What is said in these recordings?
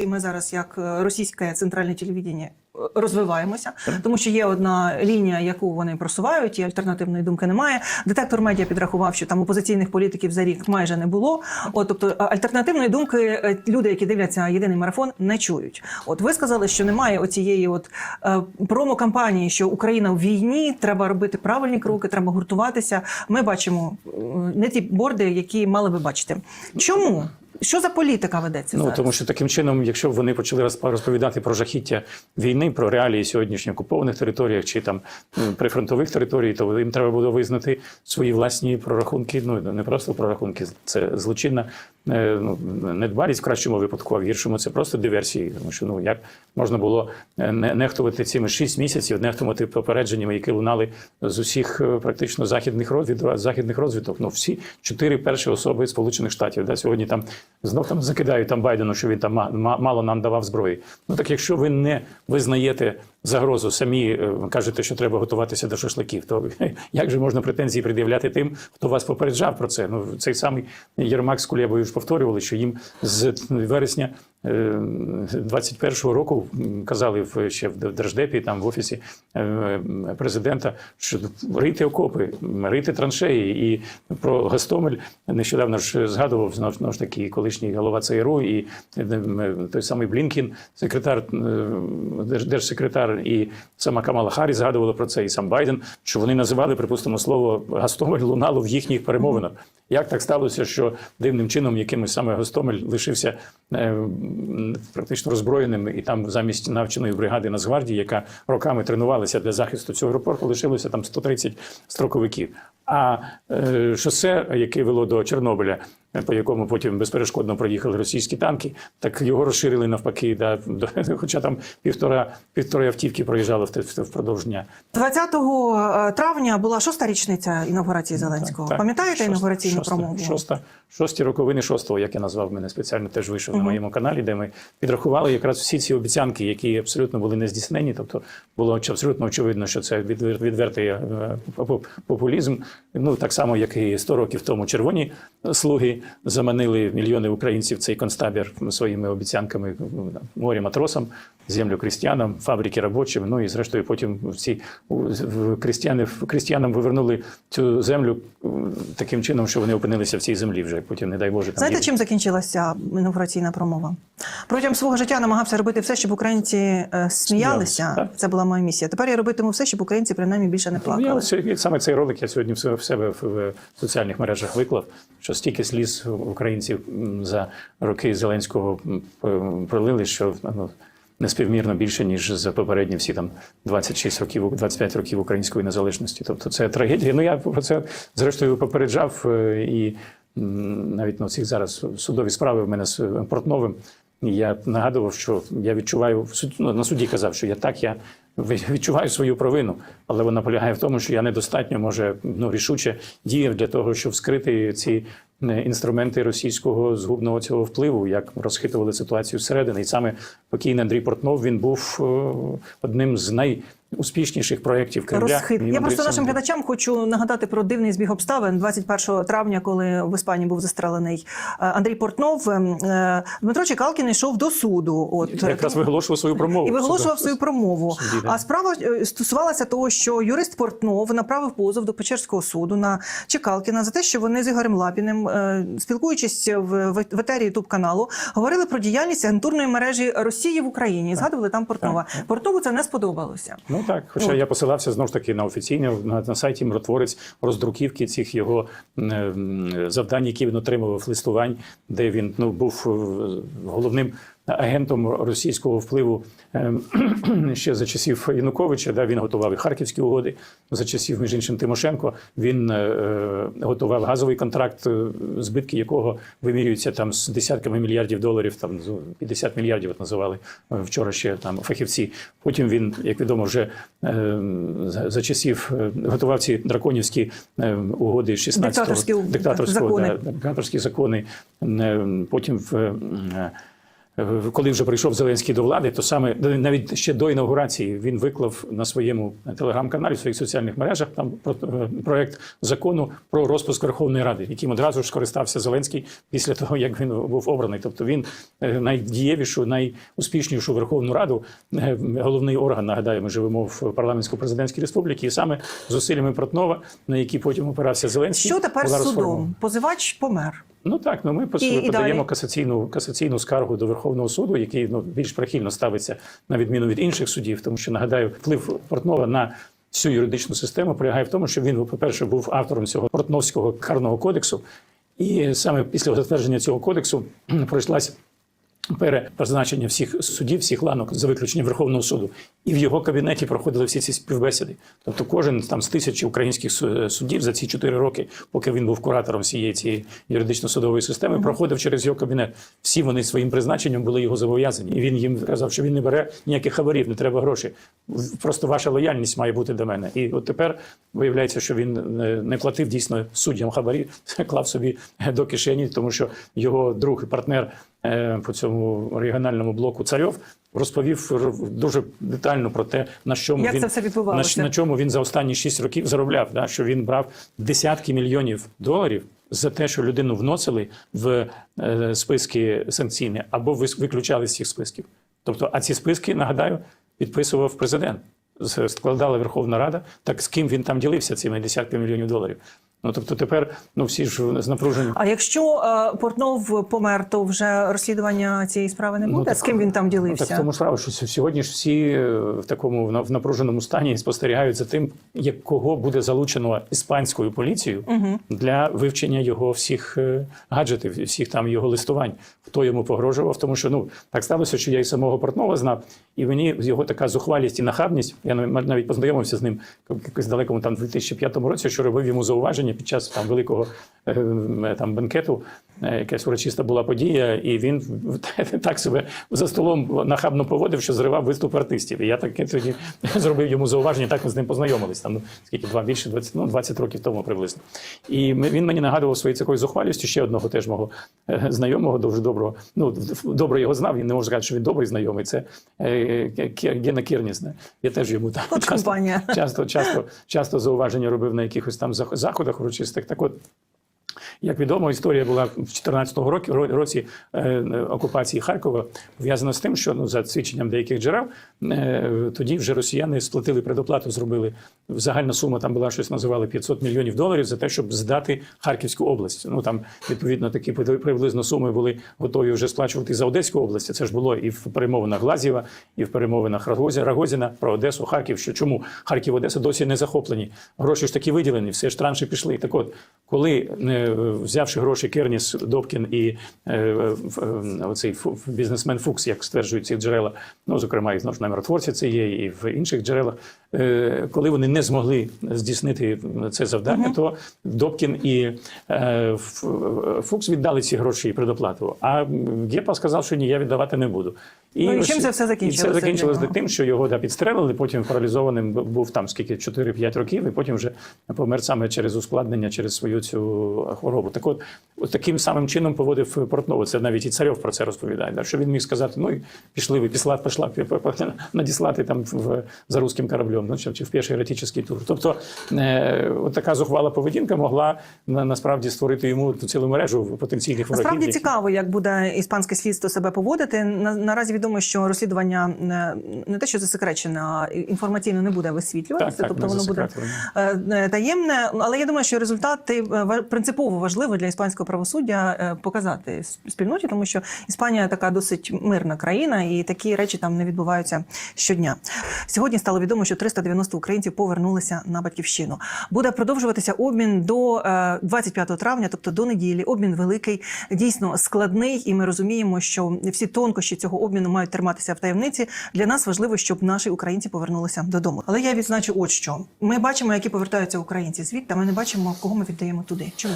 І ми зараз, як е, російське центральне телевідення, е, розвиваємося, тому що є одна лінія, яку вони просувають, і альтернативної думки немає. Детектор медіа підрахував, що там опозиційних політиків за рік майже не було. От, тобто е, альтернативної думки люди, які дивляться єдиний марафон, не чують. От ви сказали, що немає оцієї от промо-кампанії, що Україна в війні, треба робити правильні кроки, треба гуртуватися. Ми бачимо не ті борди, які мали би бачити. Чому? Що за політика ведеться Ну зараз? тому що таким чином, якщо б вони почали розп- розповідати про жахіття війни, про реалії сьогоднішніх окупованих територіях чи там прифронтових територій, то їм треба було визнати свої власні прорахунки. Ну не просто прорахунки, це злочинна е, ну, недбалість в кращому випадку, а в гіршому це просто диверсії. Тому що ну як можна було е, не нехтувати цими шість місяців, нехтувати попередженнями, які лунали з усіх е, практично західних розвідок, західних розвідок. Ну всі чотири перші особи Сполучених Штатів. Да, сьогодні там знов там закидають там Байдену, що він там ма- ма- мало нам давав зброї. Ну так якщо ви не визнаєте загрозу, самі е, кажете, що треба готуватися до шашликів, то як же можна претензії пред'являти тим, хто вас попереджав про це? Ну цей самий Єрмак з Кулєбою ж повторювали, що їм з вересня. е, 21-го року казали в ще в Держдепі, там в офісі е, президента, що рити окопи, рити траншеї. І про Гостомель нещодавно ж згадував знову ж таки колишній голова ЦРУ і е, той самий Блінкін, секретар е, держ- держсекретар, і сама Камала Харріс згадувала про це, і сам Байден, що вони називали, припустимо, слово Гостомель лунало в їхніх перемовинах. Як так сталося, що дивним чином якимось саме Гостомель лишився е, практично роззброєним, і там замість навченої бригади Нацгвардії, яка роками тренувалася для захисту цього аеропорту, лишилося там 130 строковиків. А е, шосе, яке вело до Чорнобиля, е, по якому потім безперешкодно проїхали російські танки, так його розширили навпаки. Да, до, хоча там півтора півтори автівки проїжджало в те- впродовж дня. 20 травня була шоста річниця інаугурації Зеленського. Так, Пам'ятаєте шоста- інаугураційну шоста- промову? Шоста, шості роковини шостого, як я назвав, мене спеціально теж вийшов на моєму каналі, де ми підрахували якраз всі ці обіцянки, які абсолютно були не здійснені. Тобто було абсолютно очевидно, що це відвер- відвертий е, поп- популізм. Ну так само, як і 100 років тому червоні слуги заманили мільйони українців цей концтабір своїми обіцянками ну, морі матросам, землю крістіянам, фабрики робочим. Ну і зрештою потім всі в- крістіянам вивернули цю землю таким чином, що вони опинилися в цій землі вже. Потім, не дай Боже, там Знаєте, є- чим закінчилася інаугураційна промова? Протягом свого життя намагався робити все, щоб українці е, сміялися. Так. Це була моя місія. Тепер я робитиму все, щоб українці принаймні більше не Ну, Я плакали. сьогодні- саме цей ролик я сьогодні в себе- в соціальних мережах виклав, що стільки сліз українців за роки Зеленського пролили, що ну, неспівмірно більше, ніж за попередні всі там 26 років, 25 років української незалежності. Тобто це трагедія. Ну я про це зрештою попереджав е, і навіть на цих зараз судові справи в мене з Портновим. Я нагадував, що я відчуваю ну, на суді казав, що я так я відчуваю свою провину, але вона полягає в тому, що я недостатньо може ну рішуче діяв для того, щоб вскрити ці е, інструменти російського згубного цього впливу, як розхитували ситуацію всередині. І саме покійний Андрій Портнов він був е, одним з найуспішніших проєктів Кремля. Розхит. Я просто нашим глядачам хочу нагадати про дивний збіг обставин 21 травня, коли в Іспанії був застрелений е, Андрій Портнов. ем, е, Дмитро Чекалкін йшов до суду. От якраз виголошував свою промову. і виголошував свою промову. Суді, да. А справа е, стосувалася того, що юрист Портнов направив позов до Печерського суду на Чекалкіна за те, що вони з Ігорем Лапіним, е, спілкуючись в, в, в етері Ютуб каналу, говорили про діяльність агентурної мережі Росії в Україні. І Згадували там Портнова. Портнову це не сподобалося. Ну так, хоча От. я посилався знову ж таки на офіційне на, на сайті миротворець роздруківки цих його е, завдань, які він отримував листувань, де він ну був е, головним агентом російського впливу е, ще за часів Януковича. Да, він готував і харківські угоди за часів, між іншим Тимошенко. Він е, готував газовий контракт, е, збитки якого вимірюються там з десятками мільярдів доларів, там 50 мільярдів от називали е, вчора ще там фахівці. Потім він, як відомо, вже за, часів готував ці драконівські угоди 16-го, Диктаторські диктаторського, закони. да, диктаторські закони. Е, Потім в коли вже прийшов Зеленський до влади, то саме навіть ще до інаугурації він виклав на своєму телеграм-каналі, в своїх соціальних мережах там про- е, проект закону про розпуск Верховної Ради, яким одразу ж скористався Зеленський після того, як він був обраний. Тобто він е, найдієвішу, найуспішнішу Верховну Раду, е, головний орган, нагадаю, ми живемо в парламентсько-президентській республіці, і саме зусиллями Портнова, на які потім опирався Зеленський, Що тепер судом? Позивач помер. Ну так, ну ми по і подаємо касаційну касаційну скаргу до Верховного суду, який ну більш прихильно ставиться на відміну від інших судів, тому що нагадаю, вплив Портнова на всю юридичну систему полягає в тому, що він, по-перше, був автором цього портновського карного кодексу, і саме після затвердження цього кодексу пройшлась перепризначення всіх суддів, всіх ланок за виключенням Верховного суду, і в його кабінеті проходили всі ці співбесіди. Тобто, кожен там з тисячі українських су- суддів за ці чотири роки, поки він був куратором всієї цієї юридично-судової системи, проходив через його кабінет. Всі вони своїм призначенням були його зобов'язані. І він їм казав, що він не бере ніяких хабарів, не треба грошей. Просто ваша лояльність має бути до мене. І от тепер виявляється, що він не- платив дійсно суддям хабарі, клав собі до кишені, тому що його друг і партнер е, по цьому регіональному блоку царьов розповів дуже детально про те, на чому Як він це все на, відбувалося? на чому він за останні 6 років заробляв. Да, що він брав десятки мільйонів доларів за те, що людину вносили в е, списки санкційні або виключали з цих списків. Тобто, а ці списки, нагадаю, підписував президент. Складала Верховна Рада. Так з ким він там ділився цими десятками мільйонів доларів? Ну тобто тепер ну всі ж з напруженням. А якщо е, Портнов помер, то вже розслідування цієї справи не буде. так- з ким він там Ну, так в тому справа, що сьогодні ж всі е, в такому в напруженому стані спостерігають за тим, як кого буде залучено іспанською поліцією для вивчення його всіх е, гаджетів, всіх там його листувань, хто йому погрожував. Тому що ну так сталося, що я і самого Портнова знав, і мені його така зухвалість і нахабність. Я нав- навіть познайомився з ним якось далекому там 2005 році, що робив йому зауваження під час там великого е, е, там бенкету. Е, Якась урочиста була подія, і він так себе за столом нахабно поводив, що зривав виступ артистів. І я таки тоді зробив йому зауваження, так ми з ним познайомились. Там ну, скільки два більше 20, ну, 20 років тому приблизно. І він мені нагадував своєю такою зухвалістю ще одного теж мого е, знайомого, дуже доброго. Ну добре його знав. Він не може сказати, що він добрий знайомий. Це е, Гена Кірніс. Я теж йому там компанія. часто, часто, часто зауваження робив на якихось там заходах урочистих. Так от. Як відомо, історія була в 2014 році, році е, окупації Харкова пов'язана з тим, що ну за свідченням деяких джерел е, тоді вже росіяни сплатили предоплату, зробили загальна сума там була щось називали 500 мільйонів доларів за те, щоб здати Харківську область. Ну там відповідно такі при- приблизно суми були готові вже сплачувати за Одеську область. Це ж було і в перемовинах Глазєва, і в перемовинах Рагозі- Рагозіна про Одесу, Харків. Що чому Харків, Одеса досі не захоплені? Гроші ж таки виділені, все ж транші пішли. Так от, коли е, взявши гроші Керніс, Добкін і е, е, оцей бізнесмен Фукс, як стверджують ці джерела, ну зокрема і ж миротворці це є, і в інших джерелах, е, коли вони не змогли здійснити це завдання, то Добкін і е, Фукс віддали ці гроші і предоплату. А Гепа сказав, що ні, я віддавати не буду. Ну, і чим це все закінчилося це для закінчилось тим, що його да, підстрелили, потім паралізованим був там скільки 4-5 років, і потім вже помер саме через ускладнення, через свою цю хворобу. Так от, от таким самим чином поводив Портново. Це навіть і царьов про це розповідає. Да, що він міг сказати: ну і пішли ви, пішла, пішла, пі- пі- пі- надіслати там в, за руським кораблем, ну, чи, в перший еротичний тур. Тобто, е, от така зухвала поведінка могла на, насправді створити йому цілу мережу потенційних ворогів. Насправді які- цікаво, як буде іспанське слідство себе поводити. На, наразі відомо, що розслідування не, не те, що засекречене, а інформаційно не буде висвітлюватися, Так, так, тобто воно буде е, е, таємне. Але я думаю, що результати е, принципово важливо для іспанського правосуддя е, показати спільноті, тому що Іспанія така досить мирна країна, і такі речі там не відбуваються щодня. Сьогодні стало відомо, що 390 українців повернулися на батьківщину. Буде продовжуватися обмін до е, 25 травня, тобто до неділі. Обмін великий, дійсно складний, і ми розуміємо, що всі тонкощі цього обміну мають триматися в таємниці. Для нас важливо, щоб наші українці повернулися додому. Але я відзначу, от що ми бачимо, які повертаються українці звідти. Ми не бачимо, кого ми віддаємо туди. Чому?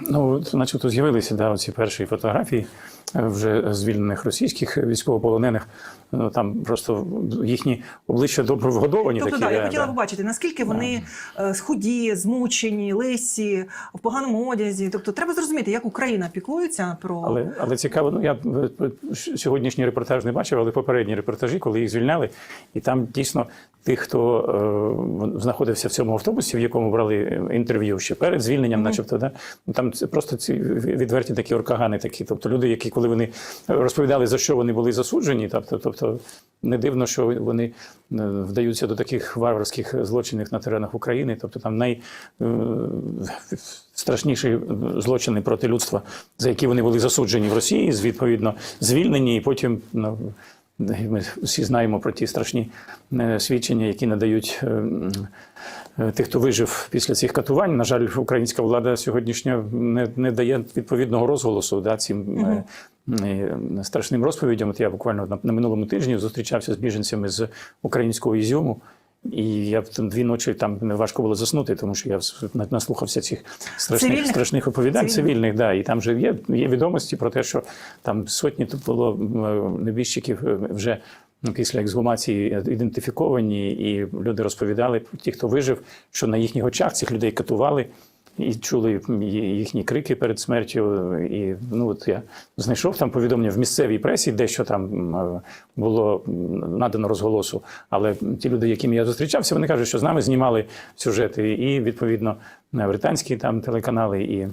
Ну, начебто з'явилися да, ці перші фотографії е, вже звільнених російських військовополонених. Ну, там просто їхні обличчя добре вгодовані. Тобто, такі, да, я хотіла да. побачити, наскільки вони е, схуді, змучені, лисі, в поганому одязі. Тобто, треба зрозуміти, як Україна піклується про Але, але цікаво, ну я е, сьогоднішній репортаж не бачив, але попередні репортажі, коли їх звільняли, і там дійсно тих, хто е, знаходився в цьому автобусі, в якому брали інтерв'ю ще перед звільненням, начебто, да, ну, там це просто ці відверті такі оркагани, такі, тобто люди, які коли вони розповідали, за що вони були засуджені, тобто, тобто не дивно, що вони е, вдаються до таких варварських злочинів на теренах України, тобто там най е, злочини проти людства, за які вони були засуджені в Росії, відповідно звільнені, і потім ну, ми всі знаємо про ті страшні е, свідчення, які надають. е, е, Тих, хто вижив після цих катувань, на жаль, українська влада сьогоднішня не, не дає відповідного розголосу да, цим е, страшним розповідям. От я буквально на, на минулому тижні зустрічався з біженцями з українського Ізюму. І я там дві ночі там не важко було заснути, тому що я вс- на- наслухався цих страшних Цивільних? страшних оповідань Цивільних? цивільних. Да, і там же є, є відомості про те, що там сотні тут було небіжчиків е, вже ну, після ексгумації ідентифіковані, і люди розповідали, ті, хто вижив, що на їхніх очах цих людей катували. І чули їхні крики перед смертю. І ну от я знайшов там повідомлення в місцевій пресі, дещо там е, було надано розголосу. Але ті люди, якими я зустрічався, вони кажуть, що з нами знімали сюжети, і відповідно британські там телеканали і.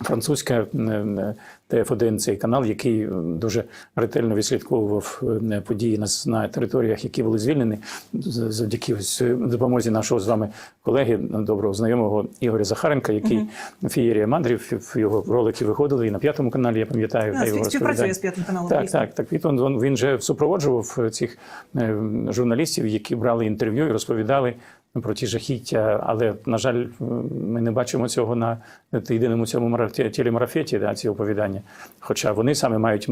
Французька е, ТФ1 цей канал, який дуже ретельно відслідковував е, події на, на територіях, які були звільнені, завдяки е, допомозі нашого з вами колеги, доброго знайомого Ігоря Захаренка, який фієрія мандрів його ролики виходили і на п'ятому каналі. Я пам'ятаю, Да, його співпрацює з п'ятим каналом. Так, так, так. Він, він, він же супроводжував цих е, журналістів, і брали інтерв'ю і розповідали про ті жахіття. Але, на жаль, ми не бачимо цього на єдиному цьому мараф- телемарафеті, да, ці оповідання. Хоча вони саме мають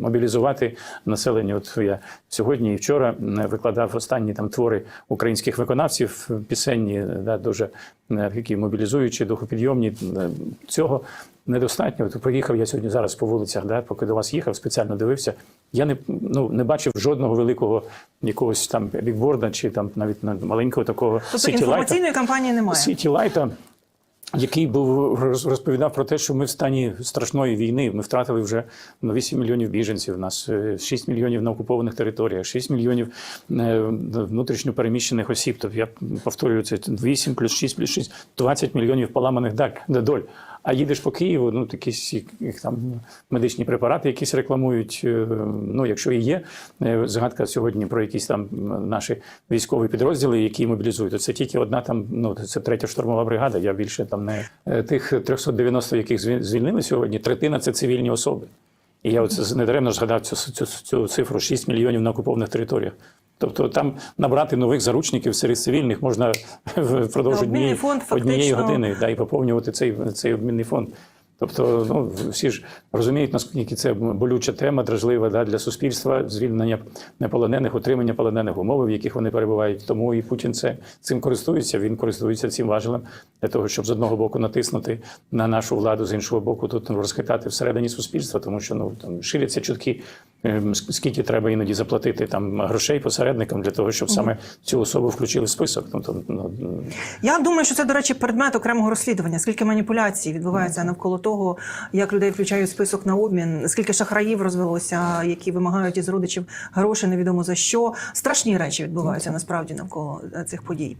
мобілізувати населення. От я сьогодні і вчора е, викладав останні там твори українських виконавців пісенні, да, дуже е, такі мобілізуючі, духопідйомні. Е, Цього недостатньо. От приїхав я сьогодні зараз по вулицях, да, поки до вас їхав, спеціально дивився. Я не, ну, не бачив жодного великого якогось там бікборда чи там навіть маленького такого Тобто інформаційної кампанії немає. Сітілайта, який був роз- розповідав про те, що ми в стані страшної війни. Ми втратили вже ну, 8 мільйонів біженців. У нас е, 6 мільйонів на окупованих територіях, 6 мільйонів е, внутрішньо переміщених осіб. Тобто я повторюю це 8 плюс 6 плюс 6, 20 мільйонів поламаних дак, доль. А їдеш по Києву, ну якісь їх там медичні препарати, якісь рекламують. е, Ну, якщо і є е, згадка сьогодні про якісь там наші військові підрозділи, які мобілізують, то це тільки одна там, ну це третя штурмова бригада. Я більше там не Е, тих 390, яких звільнили сьогодні. Третина це цивільні особи. І я оце недаремно згадав цю, цю, цю цифру 6 мільйонів на окупованих територіях. Тобто там набрати нових заручників серед цивільних можна впродовж однієї, фонд однієї фактично- години да, і поповнювати цей, цей обмінний фонд. Тобто, ну всі ж розуміють, наскільки це болюча тема, дражлива да, для суспільства, звільнення неполонених, утримання полонених умови, в яких вони перебувають. Тому і Путін це цим користується. Він користується цим важелем для того, щоб з одного боку натиснути на нашу владу, з іншого боку, тут розхитати всередині суспільства, тому що ну там ширяться чутки, ем, скільки треба іноді заплатити там грошей посередникам для того, щоб саме цю особу включили в список. Тобто, ну, Я думаю, що це, до речі, предмет окремого розслідування. Скільки маніпуляцій відбувається навколо того, як людей включають в список на обмін, скільки шахраїв розвелося, які вимагають із родичів гроші невідомо за що. Страшні речі відбуваються насправді навколо е, цих подій.